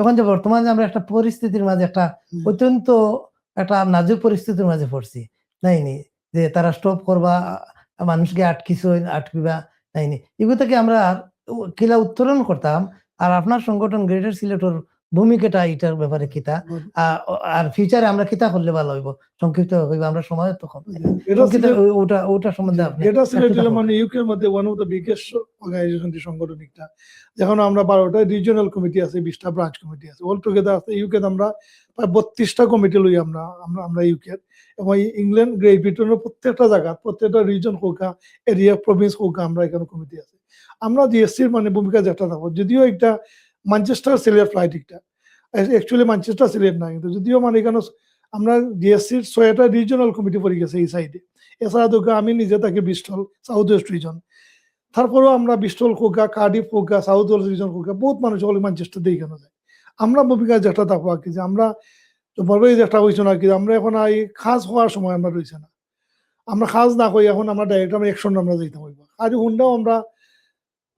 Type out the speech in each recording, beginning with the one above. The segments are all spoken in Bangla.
এখন যে বর্তমানে আমরা একটা পরিস্থিতির মাঝে একটা অত্যন্ত একটা নাজুক পরিস্থিতির মাঝে পড়ছি নাইনি যে তারা স্টপ করবা মানুষকে আটকিছ আটকিবা নাইনি এগুলো থেকে আমরা কিলা উত্তোলন করতাম আর আপনার সংগঠন গ্রেটার সিলেটর ভূমিকাটা এটার ব্যাপারে কিতা আর ফিউচারে আমরা কিতা করলে ভালো হইব? সংক্ষিপ্ত হইব আমরা সময় তো কম ওটা ওটা সম্বন্ধে আপনি এটা সিলেট একটু হলো থাকুন। মানে ইউকের মধ্যে one of the biggest organization সংগঠন একটা যেমন আমরা বারোটা রিজিওনাল কমিটি আছে বিশটা ব্রাঞ্চ কমিটি আছে। অল টুগেদার আছে ইউকে আমরা প্রায় বত্রিশটা কমিটি লই আমরা আমরা আমরা ইউকে এবং ইংল্যান্ড গ্রেট ব্রিটেনের প্রত্যেকটা জায়গা প্রত্যেকটা রিজন হোক এরিয়া প্রভিন্স হোক আমরা এখানে কমিটি আছে। আমরা জিএসসির মানে ভূমিকা যেটা থাকব। যদিও একটা ম্যানচেস্টার সিলেট ফ্লাইট একটা অ্যাকচুয়ালি ম্যানচেস্টার সিলেট না কিন্তু যদিও মানে এখানে আমরা জিএসসির ছয়টা রিজনাল কমিটি পড়ে গেছে এই সাইডে এছাড়া তো আমি নিজে থাকি বিস্টল সাউথ ওয়েস্ট রিজন তারপরেও আমরা বিস্টল কোকা কার্ডিফ কোকা সাউথ ওয়েস্ট রিজন কোকা বহুত মানুষ হলে ম্যানচেস্টার দিয়ে কেন যায়। আমরা ভূমিকা যেটা থাকব আর কি যে আমরা বলবে যেটা হয়েছে না কি, আমরা এখন এই খাস হওয়ার সময় আমরা রয়েছে না। আমরা খাস না করি এখন আমরা ডাইরেক্ট আমরা একশন আমরা যেতে হইব আর হুন্ডাও আমরা,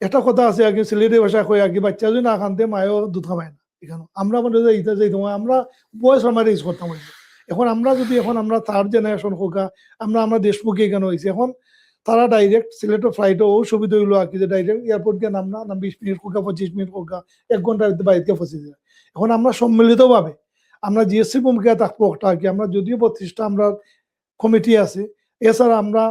একটা কথা আছে আর কি সিলেটি ভাষা কই আর কি বাচ্চা যদি না খানতে, মায়ও দুধ খাবায় না। এখানে আমরা মানে আমরা বয়স আমরা রেজ করতাম এখন আমরা যদি, এখন আমরা থার্ড জেনারেশন হোকা আমরা আমরা দেশমুখী এখানে হয়েছি। এখন তারা ডাইরেক্ট সিলেটের ফ্লাইটও সুবিধা হইল আর কি, যে ডাইরেক্ট এয়ারপোর্ট গিয়ে নাম না বিশ মিনিট হোকা পঁচিশ মিনিট হোকা এক ঘণ্টার বাড়িতে ফসে যায়। এখন আমরা সম্মিলিতভাবে আমরা জিএসসি ভূমিকা থাকব একটা কি। আমরা যদিও বত্রিশটা আমরা কমিটি আছে, এছাড়া আমরা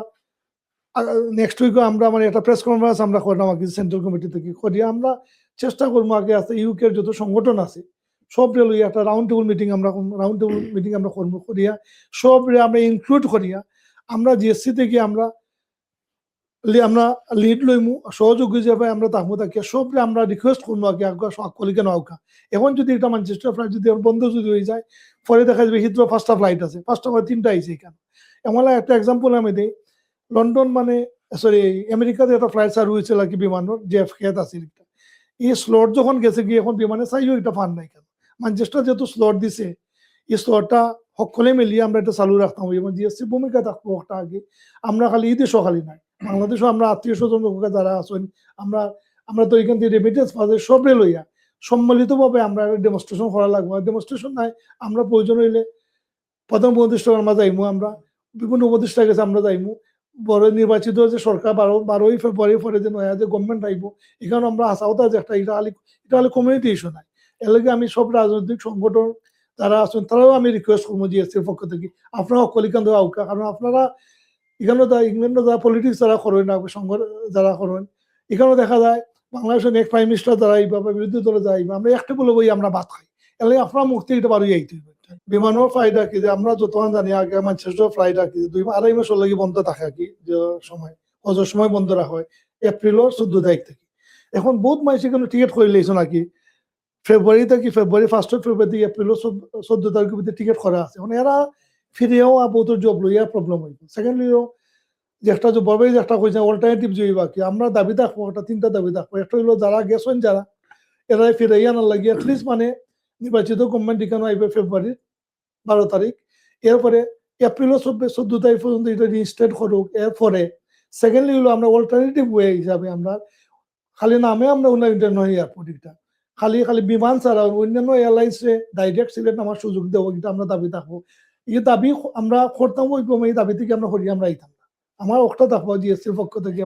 নেক্সট উইকও আমরা মানে একটা প্রেস কনফারেন্স আমরা করলাম আর কি সেন্ট্রাল কমিটি থেকে। করি আমরা চেষ্টা করব আগে আছে ইউকের যত সংগঠন আছে সব রেল একটা রাউন্ড টেবিল মিটিং আমরা রাউন্ড টেবিল মিটিং আমরা করব করিয়া সব আমরা ইনক্লুড করিয়া আমরা জিএসসি থেকে আমরা আমরা লিড লইমু সহযোগী হিসাবে আমরা তাকমু তাকিয়া সব আমরা রিকোয়েস্ট করব আগে কলিকে নৌকা এখন যদি এটা ম্যানচেস্টার ফ্লাইট যদি বন্ধ যদি হয়ে যায় পরে দেখা যাবে হিথ্রো পাঁচটা ফ্লাইট আছে পাঁচটা বা তিনটা আইছে এখানে। এমন একটা এক্সাম্পল আমি দিই লন্ডন মানে সরি আমেরিকাতে একটা ফ্লাইট সার হয়েছিল আর কি বিমানের যে খেত আছে এই স্লট যখন গেছে গিয়ে এখন বিমানে চাইও এটা ফান নাই কেন? ম্যানচেস্টার যেহেতু স্লট দিছে, এই স্লটটা সকলে মিলিয়ে আমরা এটা চালু রাখতাম। এবং জিএসসি ভূমিকা থাকব একটা আগে। আমরা খালি এই দেশও খালি নাই। বাংলাদেশও আমরা আত্মীয় স্বজন যারা আছেন, আমরা আমরা তো এখান থেকে রেমিটেন্স পাওয়া যায় সবরে লইয়া। সম্মিলিতভাবে আমরা ডেমনস্ট্রেশন করা লাগবে। ডেমনস্ট্রেশন নাই, আমরা প্রয়োজন হইলে প্রধান উপদেষ্টা আমরা যাইমু আমরা। বিভিন্ন উপদেষ্টা গেছে, আমরা যাইমু। বড় নির্বাচিত যে সরকার বারো, বারোই ফেব্রুয়ারি পরে যে নয়া যে গভর্নমেন্ট আইব এখানে আমরা আশাও যে একটা, এটা খালি এটা খালি কমিউনিটি ইস্যু নাই। এর লগে আমি সব রাজনৈতিক সংগঠন যারা আছেন, তারাও আমি রিকোয়েস্ট করব জিএসসির পক্ষ থেকে আপনারা কলিকান দেওয়া আউকা কারণ আপনারা এখানেও যা ইংল্যান্ডে যারা পলিটিক্স যারা করেন যারা করেন, এখানেও দেখা যায় বাংলাদেশের নেক্সট প্রাইম মিনিস্টার যারা আইবা বা বিরোধী দলে যাইবা আমরা একটা বলে বই আমরা ভাত খাই। লাগে আপনার মুক্তি এটা বারোই আইতে হইবে বিমানের ফ্লাইট কি যে আমরা যতক্ষণ জানি, আগে ম্যানচেস্টার ফ্লাইট কি দুই আড়াই মাসের লাগে বন্ধ থাকে কি যে সময়। হজর সময় বন্ধ রাখা হয়। এপ্রিলের চোদ্দ তারিখ থেকে। এখন বহুত মানুষ এখানে টিকিট করে লেগেছে নাকি ফেব্রুয়ারি থেকে ফেব্রুয়ারি ফার্স্ট ফেব্রুয়ারি থেকে এপ্রিলের চোদ্দ তারিখের ভিতরে টিকিট করা আছে। মানে এরা ফিরেও বহুত জব লইয়া প্রবলেম হইব সেকেন্ডলিও যে একটা যে বড় যে একটা কইছে অল্টারনেটিভ যে বাকি আমরা দাবি থাকব একটা তিনটা দাবি থাকব একটা হইল যারা গেছেন যারা এরা ফিরাইয়া না লাগে অ্যাটলিস্ট মানে নির্বাচিত গভর্নমেন্ট এখানে আইবে ফেব্রুয়ারির বারো তারিখ। এরপরে এপ্রিলও চব্বিশ, চোদ্দ তারিখ পর্যন্ত এটা রিস্টেট করুক। এরপরে সেকেন্ডলি হলো আমরা অল্টারনেটিভ ওয়ে হিসাবে আমরা খালি নামে আমরা উন্নয়ন নয় এয়ারপোর্ট খালি খালি বিমান ছাড়া অন্যান্য এয়ারলাইন্সে ডাইরেক্ট সিলেট আমার সুযোগ দেবো এটা আমরা দাবি থাকব। এই দাবি আমরা করতাম ওই এই দাবি থেকে আমরা হরি আমরা। আইতাম না আমার একটা থাকব জিএসসির পক্ষ থেকে।